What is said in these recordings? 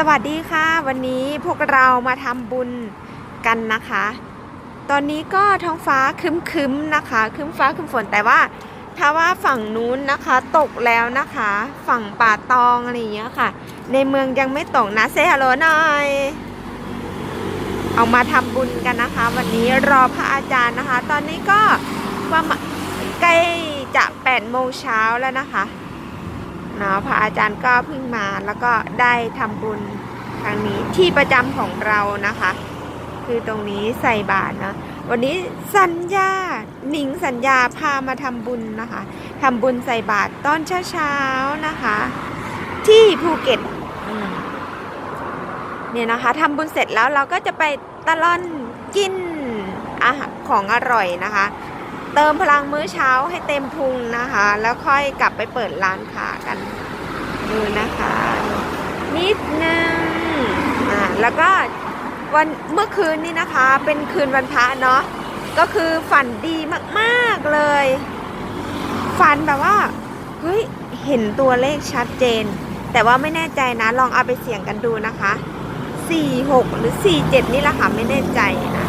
สวัสดีค่ะ วันนี้พวกเรามาทำบุญกันนะคะ ตอนนี้ก็ท้องฟ้าคึ้มๆนะคะคึ้มฟ้าคึ้มฝนแต่ว่า ถ้าว่าฝั่งนู้นนะคะ ตกแล้วนะคะ ฝั่งป่าตองอะไรอย่างเงี้ยค่ะ ในเมืองยังไม่ตกนะเซฮัลโหลหน่อยเอามาทำบุญกันนะคะ วันนี้รอพระอาจารย์นะคะ ตอนนี้ก็ประมาณใกล้จะ8โมงเช้าแล้วนะคะ เนาะพระอาจารย์ก็เพิ่งมาแล้วก็ได้ทำบุญครั้งนี้ที่ประจำของเรานะคะ คือตรงนี้ใส่บาตรนะวันนี้สัญญาหนิงสัญญาพามาทำบุญนะคะทำบุญใส่บาตรตอนเช้าๆนะคะ ที่ภูเก็ตเนี่ยนะคะทำบุญเสร็จแล้วเราก็จะไปตะล่อนกินอาหารของอร่อยนะคะ เติมพลังมื้อเช้าให้เต็มพุงนะคะ แล้วค่อยกลับไปเปิดร้านค้ากัน ดูนะคะ นิดนึงอ่าแล้วก็วันเมื่อคืนนี้นะคะ เป็นคืนวันพระเนาะก็คือฝันดีมากๆเลย ฝันแบบว่าเฮ้ยเห็นตัวเลขชัดเจน แต่ว่าไม่แน่ใจนะลองเอาไปเสี่ยงกันดูนะคะ 46 หรือ 47 นี่แหละค่ะไม่แน่ใจนะ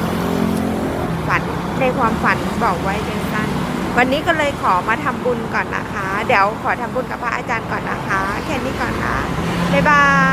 ในความฝันบอกไว้เพียงสั้นวันนี้ก็เลยขอมาทำบุญก่อนนะคะ เดี๋ยวขอทำบุญกับพระอาจารย์ก่อนนะคะ แค่นี้ก่อนนะบ๊ายบาย